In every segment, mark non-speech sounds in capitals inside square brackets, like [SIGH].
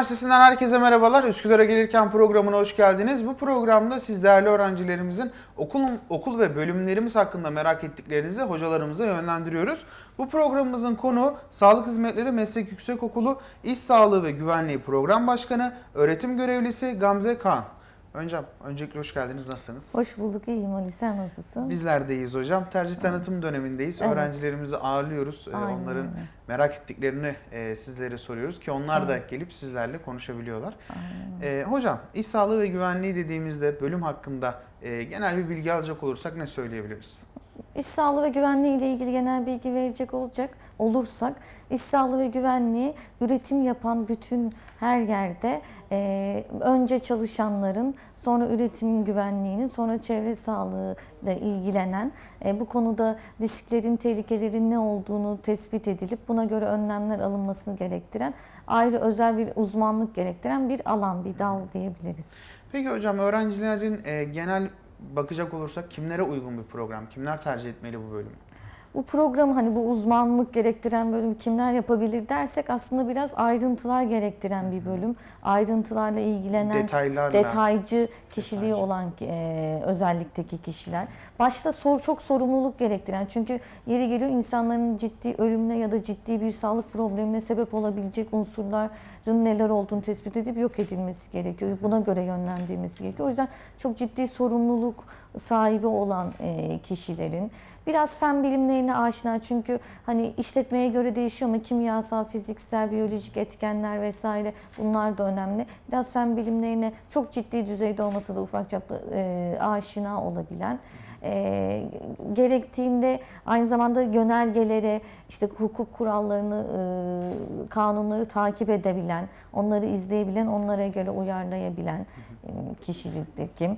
Üniversitesi'nden herkese merhabalar. Üsküdar'a gelirken programına hoş geldiniz. Bu programda siz değerli öğrencilerimizin okul, okul ve bölümlerimiz hakkında merak ettiklerinizi hocalarımıza yönlendiriyoruz. Bu programımızın konu Sağlık Hizmetleri Meslek Yüksekokulu İş Sağlığı ve Güvenliği Program Başkanı, öğretim görevlisi Gamze Kaan. Hocam, öncelikle hoş geldiniz. Nasılsınız? Hoş bulduk, iyiyim Ali. Sen nasılsın? Bizler de iyiyiz hocam. Tercih tanıtım dönemindeyiz. Evet. Öğrencilerimizi ağırlıyoruz. Ee, Aynen Onların öyle. merak ettiklerini e, sizlere soruyoruz ki onlar da Evet. gelip sizlerle konuşabiliyorlar. Aynen. Ee, hocam, iş sağlığı ve güvenliği dediğimizde bölüm hakkında e, genel bir bilgi alacak olursak ne söyleyebiliriz? İş sağlığı ve güvenliği ile ilgili genel bilgi verecek olacak olursak, iş sağlığı ve güvenliği üretim yapan bütün her yerde e, önce çalışanların, sonra üretimin güvenliğinin, sonra çevre sağlığı ile ilgilenen, e, bu konuda risklerin, tehlikelerin ne olduğunu tespit edilip buna göre önlemler alınmasını gerektiren, ayrı özel bir uzmanlık gerektiren bir alan, bir dal diyebiliriz. Peki hocam, öğrencilerin e, genel bakacak olursak kimlere uygun bir program? Kimler tercih etmeli bu bölümü? Bu programı hani bu uzmanlık gerektiren bölüm kimler yapabilir dersek aslında biraz ayrıntılar gerektiren bir bölüm. Ayrıntılarla ilgilenen, Detaylarla. detaycı kişiliği Detaycı. olan e, özellikteki kişiler. Başta sor, çok sorumluluk gerektiren çünkü yeri geliyor insanların ciddi ölümüne ya da ciddi bir sağlık problemine sebep olabilecek unsurların neler olduğunu tespit edip yok edilmesi gerekiyor. Buna göre yönlendirilmesi gerekiyor. O yüzden çok ciddi sorumluluk sahibi olan e, kişilerin biraz fen bilimlerine aşina çünkü hani işletmeye göre değişiyor ama kimyasal, fiziksel, biyolojik etkenler vesaire bunlar da önemli. Biraz fen bilimlerine çok ciddi düzeyde olmasa da ufak çapta e, aşina olabilen e, gerektiğinde aynı zamanda yönergelere, işte hukuk kurallarını, e, kanunları takip edebilen, onları izleyebilen, onlara göre uyarlayabilen e, kişilikteki.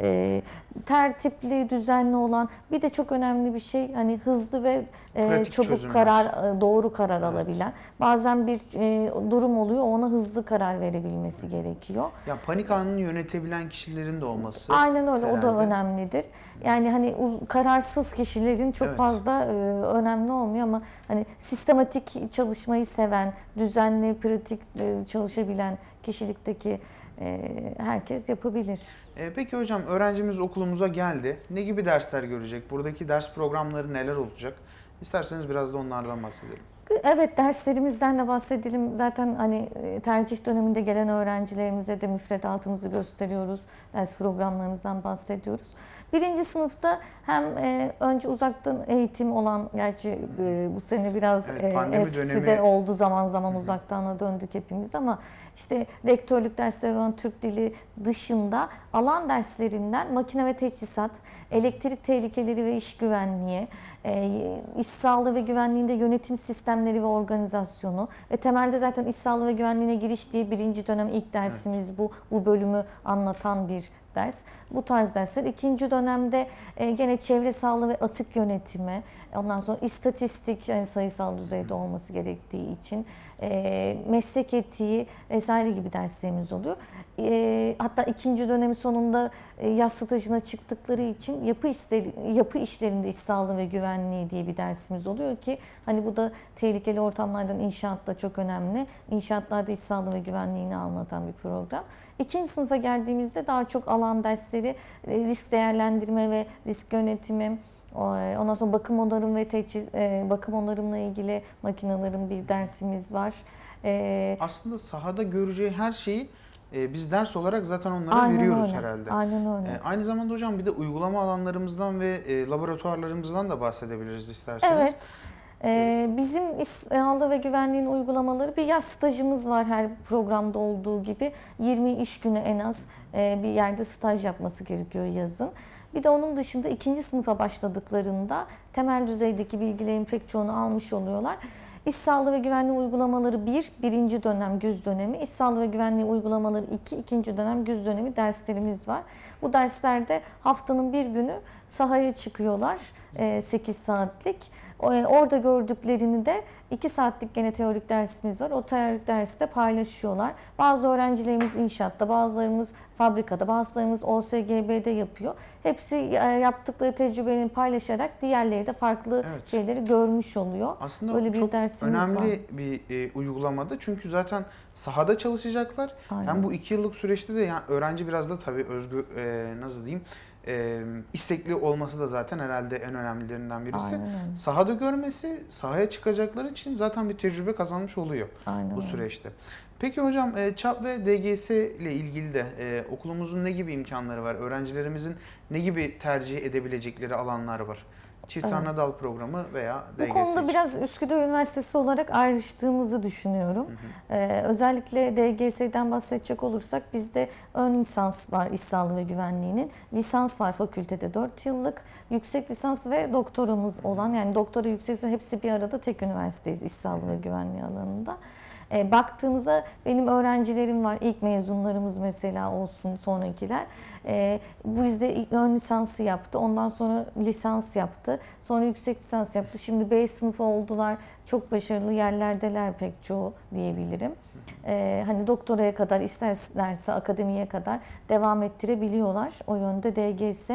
E, tertipli, düzenli olan bir de çok önemli bir şey hani hızlı ve e, Pratik çabuk çözümler. karar, e, doğru karar alabilen. Bazen bir e, durum oluyor ona hızlı karar verebilmesi gerekiyor. Ya panik anını yönetebilen kişilerin de olması. Aynen öyle o da herhalde. önemlidir. Yani hani kararsız kişilerin çok Evet. fazla e, önemli olmuyor ama hani sistematik çalışmayı seven, düzenli, pratik e, çalışabilen kişilikteki e, herkes yapabilir. E, peki hocam, öğrencimiz okulumuza geldi. Ne gibi dersler görecek? Buradaki ders programları neler olacak? İsterseniz biraz da onlardan bahsedelim. Evet derslerimizden de bahsedelim. Zaten hani e, tercih döneminde gelen öğrencilerimize de müfredatımızı gösteriyoruz. Ders programlarımızdan bahsediyoruz. Birinci sınıfta hem e, önce uzaktan eğitim olan, gerçi e, bu sene biraz Evet, hepsi dönemi- de oldu zaman zaman uzaktana döndük hepimiz ama işte rektörlük dersleri olan Türk dili dışında alan derslerinden makine ve teçhizat, elektrik tehlikeleri ve iş güvenliği, e, iş sağlığı ve güvenliğinde yönetim sistemleri ve organizasyonu ve temelde zaten iş sağlığı ve güvenliğine giriş diye birinci dönem ilk dersimiz bu. Bu bölümü anlatan bir ders. Bu tarz dersler. İkinci dönemde e, gene çevre sağlığı ve atık yönetimi, ondan sonra istatistik yani sayısal düzeyde olması gerektiği için e, meslek etiği vesaire gibi derslerimiz oluyor. E, hatta ikinci dönemin sonunda e, yaz stajına çıktıkları için yapı işleri, yapı işlerinde iş sağlığı ve güvenliği diye bir dersimiz oluyor ki hani bu da tehlikeli ortamlardan inşaatta çok önemli. İnşaatlarda iş sağlığı ve güvenliğini anlatan bir program. İkinci sınıfa geldiğimizde daha çok alan dersleri, e, risk değerlendirme ve risk yönetimi, Ondan sonra bakım onarım ve teçhiz, e, bakım onarımla ilgili makinelerin bir dersimiz var. E, Aslında sahada göreceği her şeyi e, biz ders olarak zaten onlara aynen veriyoruz öyle, herhalde. Aynen öyle. Aynı zamanda hocam bir de uygulama alanlarımızdan ve laboratuvarlarımızdan da bahsedebiliriz isterseniz. Evet. Ee, bizim sağlığı ve güvenliğin uygulamaları bir yaz stajımız var her programda olduğu gibi. 20 iş günü en az e, bir yerde staj yapması gerekiyor yazın. Bir de onun dışında ikinci sınıfa başladıklarında temel düzeydeki bilgilerin pek çoğunu almış oluyorlar. İş sağlığı ve güvenliği uygulamaları 1, birinci dönem güz dönemi. İş sağlığı ve güvenliği uygulamaları 2, ikinci dönem güz dönemi derslerimiz var. Bu derslerde haftanın bir günü sahaya çıkıyorlar 8 saatlik. E, Orada gördüklerini de 2 saatlik gene teorik dersimiz var. O teorik dersi de paylaşıyorlar. Bazı öğrencilerimiz inşaatta, bazılarımız fabrikada, bazılarımız OSGB'de yapıyor. Hepsi e, yaptıkları tecrübelerini paylaşarak diğerleri de farklı Evet. şeyleri görmüş oluyor. Aslında Böyle bir çok dersimiz önemli var. bir e, uygulamada çünkü zaten sahada çalışacaklar. Aynen. Hem bu iki yıllık süreçte de yani öğrenci biraz da tabii özgü e, nasıl diyeyim e, istekli olması da zaten herhalde en önemlilerinden birisi. Aynen. Sahada görmesi, sahaya çıkacakları için zaten bir tecrübe kazanmış oluyor Aynen bu süreçte. Peki hocam e, ÇAP ve DGS ile ilgili de e, okulumuzun ne gibi imkanları var? Öğrencilerimizin ne gibi tercih edebilecekleri alanlar var? Çift Evet. ana dal programı veya Bu DGS konuda için. biraz Üsküdar Üniversitesi olarak ayrıştığımızı düşünüyorum. Ee, özellikle DGS'den bahsedecek olursak bizde ön lisans var İş Sağlığı ve Güvenliği'nin. Lisans var fakültede 4 yıllık. Yüksek lisans ve doktoramız olan yani doktora yüksek lisans hepsi bir arada tek üniversiteyiz İş Sağlığı ve Güvenliği alanında. E, baktığımızda benim öğrencilerim var. İlk mezunlarımız mesela olsun sonrakiler. E, bu bizde ilk ön lisansı yaptı. Ondan sonra lisans yaptı. Sonra yüksek lisans yaptı. Şimdi B sınıfı oldular. Çok başarılı yerlerdeler pek çoğu diyebilirim. E, hani doktoraya kadar isterlerse akademiye kadar devam ettirebiliyorlar. O yönde DGS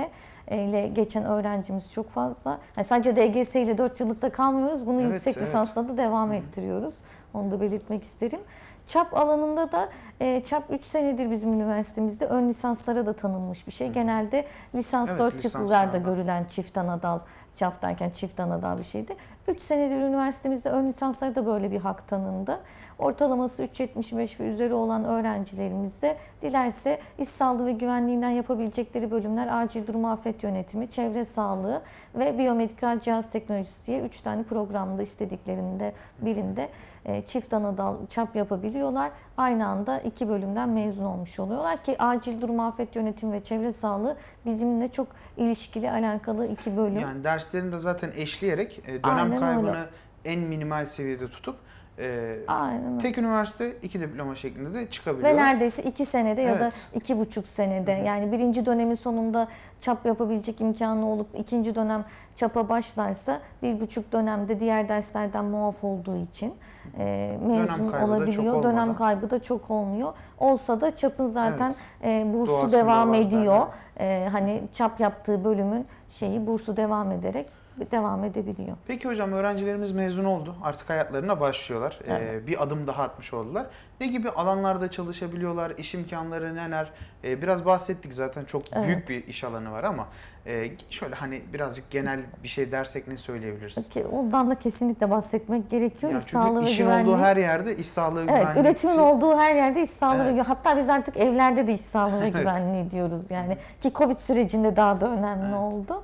ile geçen öğrencimiz çok fazla. Yani sadece DGS ile 4 yıllıkta kalmıyoruz. Bunu Evet, yüksek evet. lisansla da devam ettiriyoruz. Onu da belirtmek isterim. ÇAP alanında da e, ÇAP 3 senedir bizim üniversitemizde ön lisanslara da tanınmış bir şey. Genelde lisans Evet, 4 lisanslarda. yıllarda görülen çift anadal, ÇAP derken çift anadal bir şeydi. 3 senedir üniversitemizde ön lisanslara da böyle bir hak tanındı. Ortalaması 3.75 ve üzeri olan öğrencilerimiz de dilerse iş sağlığı ve güvenliğinden yapabilecekleri bölümler acil durum afet yönetimi, çevre sağlığı ve biyomedikal cihaz teknolojisi diye 3 tane programda istediklerinde birinde e, çift anadal çap yapabiliyorlar. Aynı anda iki bölümden mezun olmuş oluyorlar ki acil durum afet yönetimi ve çevre sağlığı bizimle çok ilişkili alakalı iki bölüm. Yani derslerini de zaten eşleyerek e, dönem Aynen kaybını öyle. en minimal seviyede tutup e, Aynen tek üniversite iki diploma şeklinde de Ve çıkabiliyor. neredeyse iki senede ya da Evet. iki buçuk senede yani birinci dönemin sonunda çap yapabilecek imkanı olup ikinci dönem çapa başlarsa bir buçuk dönemde diğer derslerden muaf olduğu için e, mezun çok olabiliyor. Dönem kaybı da çok olmuyor. Olsa da çapın zaten e, bursu Doğasında devam ediyor. E, hani çap yaptığı bölümün şeyi bursu devam ederek devam edebiliyor. Peki hocam öğrencilerimiz mezun oldu. Artık hayatlarına başlıyorlar. E, Evet. bir adım daha atmış oldular. Ne gibi alanlarda çalışabiliyorlar? İş imkanları neler? E, biraz bahsettik zaten çok Evet. büyük bir iş alanı var ama e, şöyle hani birazcık genel bir şey dersek ne söyleyebiliriz? Ki ondan da kesinlikle bahsetmek gerekiyor. Ya İş sağlığı işin güvenliği. olduğu her yerde iş sağlığı Evet, güvenliği. üretimin için- olduğu her yerde iş sağlığı ve Evet. hatta biz artık evlerde de iş sağlığı ve [LAUGHS] Evet. güvenliği diyoruz yani ki Covid sürecinde daha da önemli oldu.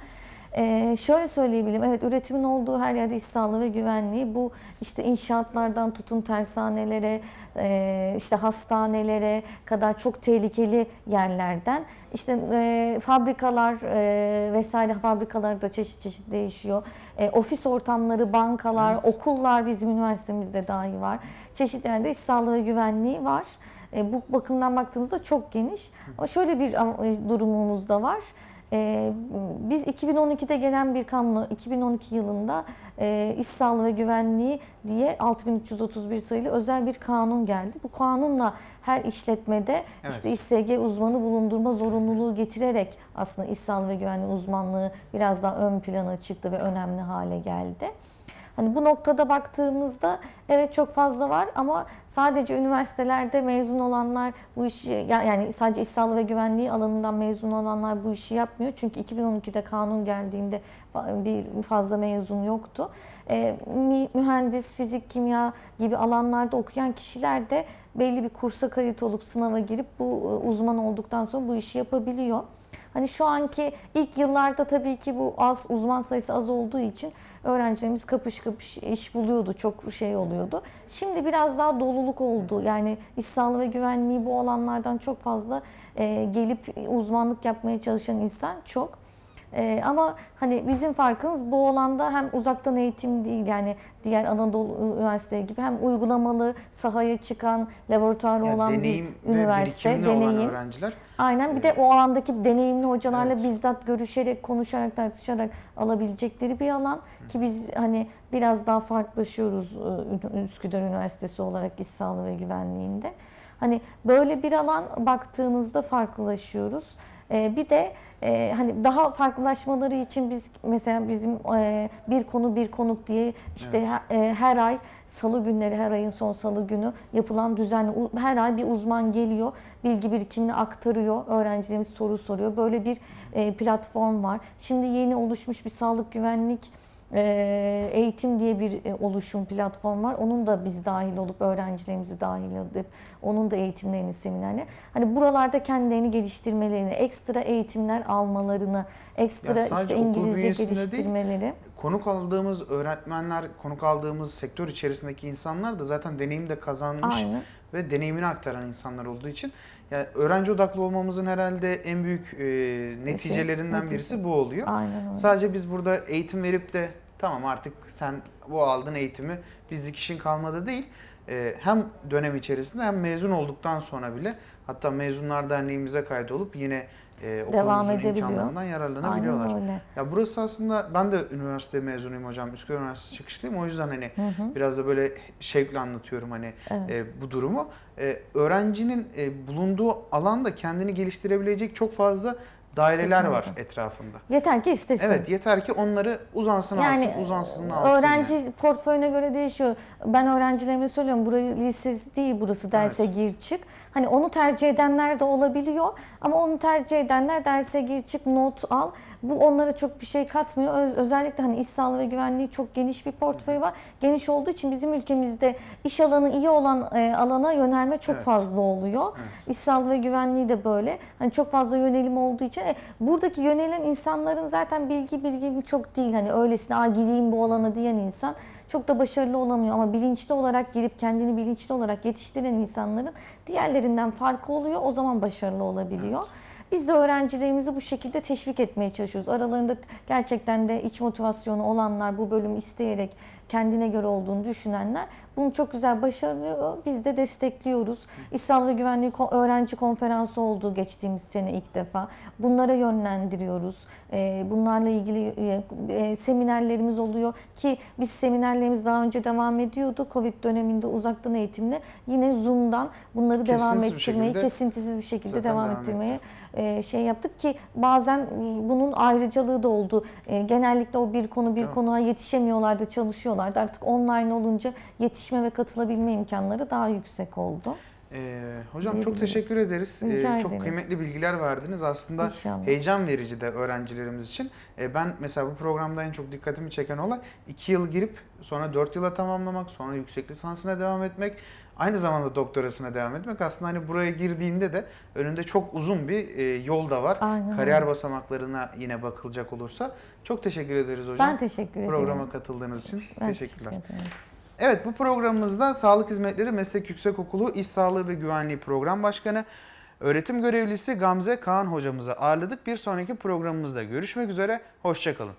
Ee, şöyle söyleyebilirim, evet üretimin olduğu her yerde iş sağlığı ve güvenliği bu işte inşaatlardan tutun tersanelere, e, işte hastanelere kadar çok tehlikeli yerlerden işte e, fabrikalar e, vesaire fabrikalar da çeşit çeşit değişiyor. E, ofis ortamları, bankalar, okullar bizim üniversitemizde dahi var. Çeşitli yerde iş sağlığı ve güvenliği var. E, bu bakımdan baktığımızda çok geniş. Ama şöyle bir av- durumumuz da var. E, biz 2012'de gelen bir kanunu 2012 yılında e, iş sağlığı ve güvenliği diye 6331 sayılı özel bir kanun geldi. Bu kanunla her işletmede Evet. işte İSG uzmanı bulundurma zorunluluğu getirerek aslında iş sağlığı ve güvenliği uzmanlığı biraz daha ön plana çıktı ve önemli hale geldi. Hani bu noktada baktığımızda evet çok fazla var ama sadece üniversitelerde mezun olanlar bu işi ya- yani sadece iş sağlığı ve güvenliği alanından mezun olanlar bu işi yapmıyor. Çünkü 2012'de kanun geldiğinde bir fazla mezun yoktu. Mi- mühendis, fizik, kimya gibi alanlarda okuyan kişiler de belli bir kursa kayıt olup sınava girip bu e, uzman olduktan sonra bu işi yapabiliyor. Hani şu anki ilk yıllarda tabii ki bu az uzman sayısı az olduğu için öğrencilerimiz kapış kapış iş buluyordu. Çok şey oluyordu. Şimdi biraz daha doluluk oldu. Yani iş sağlığı ve güvenliği bu alanlardan çok fazla e, gelip uzmanlık yapmaya çalışan insan çok. Ee, ama hani bizim farkımız bu alanda hem uzaktan eğitim değil yani diğer Anadolu Üniversiteleri gibi hem uygulamalı sahaya çıkan laboratuvarı Yani olan deneyim bir ve üniversite, birikimli olan deneyim. öğrenciler. Aynen bir de o alandaki deneyimli hocalarla Evet. bizzat görüşerek, konuşarak, tartışarak alabilecekleri bir alan ki biz hani biraz daha farklılaşıyoruz e, Üsküdar Üniversitesi olarak iş sağlığı ve güvenliğinde. Hani böyle bir alan baktığınızda farklılaşıyoruz. E, Bir de e, hani daha farklılaşmaları için biz mesela bizim e, bir konu bir konuk diye işte he- e, her ay salı günleri her ayın son salı günü yapılan düzenli her ay bir uzman geliyor bilgi birikimini aktarıyor öğrencilerimiz soru soruyor. Böyle bir e, platform var. Şimdi yeni oluşmuş bir sağlık güvenlik eğitim diye bir e, oluşum platform var. Onun da biz dahil olup öğrencilerimizi dahil olup onun da eğitimlerini, seminerleri. Hani buralarda kendilerini geliştirmelerini, ekstra eğitimler almalarını, ekstra Ya işte İngilizce bünyesinde değil, geliştirmeleri. Konuk aldığımız öğretmenler, konuk aldığımız sektör içerisindeki insanlar da zaten deneyim de kazanmış Aynen. ve deneyimini aktaran insanlar olduğu için yani öğrenci odaklı olmamızın herhalde en büyük e, neticelerinden netice. birisi bu oluyor. Aynen öyle. Sadece biz burada eğitim verip de tamam artık sen bu aldığın eğitimi bizlik işin kalmadı değil. Ee, hem dönem içerisinde hem mezun olduktan sonra bile hatta mezunlar derneğimize kaydolup yine e, Devam imkanlarından yararlanabiliyorlar. Aynen öyle. Ya burası aslında ben de üniversite mezunuyum hocam. Üsküdar Üniversitesi çıkışlıyım. O yüzden hani biraz da böyle şevkle anlatıyorum hani Evet. e, bu durumu. E, öğrencinin e, bulunduğu alanda kendini geliştirebilecek çok fazla daireler var etrafında. Yeter ki istesin. Evet yeter ki onları uzansın Yani alsın, uzansın alsın. öğrenci yani. portföyüne göre değişiyor. Ben öğrencilerime söylüyorum burayı lisesi değil burası derse gir çık. Hani onu tercih edenler de olabiliyor ama onu tercih edenler derse gir çık not al. Bu onlara çok bir şey katmıyor. Öz- özellikle hani iş sağlığı ve güvenliği çok geniş bir portföy var. Geniş olduğu için bizim ülkemizde iş alanı iyi olan e, alana yönelme çok Evet. fazla oluyor. İş sağlığı ve güvenliği de böyle. Hani çok fazla yönelim olduğu için e, buradaki yönelen insanların zaten bilgi bilgim çok değil. Hani öylesine Aa, gideyim bu alana diyen insan çok da başarılı olamıyor ama bilinçli olarak girip kendini bilinçli olarak yetiştiren insanların diğerlerinden farkı oluyor. O zaman başarılı olabiliyor. Biz de öğrencilerimizi bu şekilde teşvik etmeye çalışıyoruz. Aralarında gerçekten de iç motivasyonu olanlar, bu bölümü isteyerek kendine göre olduğunu düşünenler bunu çok güzel başarıyor. Biz de destekliyoruz. Ve Güvenliği Öğrenci Konferansı oldu geçtiğimiz sene ilk defa. Bunlara yönlendiriyoruz. Ee, Bunlarla ilgili e, e, seminerlerimiz oluyor ki biz seminerlerimiz daha önce devam ediyordu. Covid döneminde uzaktan eğitimle yine Zoom'dan bunları devam Kesintisiz bir ettirmeyi, şekilde kesintisiz bir şekilde devam, devam ettirmeye e, şey yaptık ki bazen bunun ayrıcalığı da oldu. Genellikle o bir konu bir Tamam. konuya yetişemiyorlardı, çalışıyorlardı. Artık online olunca yetişme ve katılabilme imkanları daha yüksek oldu. Ee, hocam çok teşekkür ederiz. Ee, Rica çok ederim. kıymetli bilgiler verdiniz. Aslında İnşallah. heyecan verici de öğrencilerimiz için. Ee, ben mesela bu programda en çok dikkatimi çeken olay 2 yıl girip sonra 4 yıla tamamlamak, sonra yüksek lisansına devam etmek, aynı zamanda doktorasına devam etmek. Aslında hani buraya girdiğinde de önünde çok uzun bir e, yol da var. Aynen Kariyer basamaklarına yine bakılacak olursa. Çok teşekkür ederiz hocam. Ben teşekkür ederim. Programa katıldığınız için Ben teşekkürler. teşekkür ederim. Evet bu programımızda Sağlık Hizmetleri Meslek Yüksekokulu İş Sağlığı ve Güvenliği Program Başkanı Öğretim Görevlisi Gamze Kaan hocamızı ağırladık. Bir sonraki programımızda görüşmek üzere. Hoşçakalın.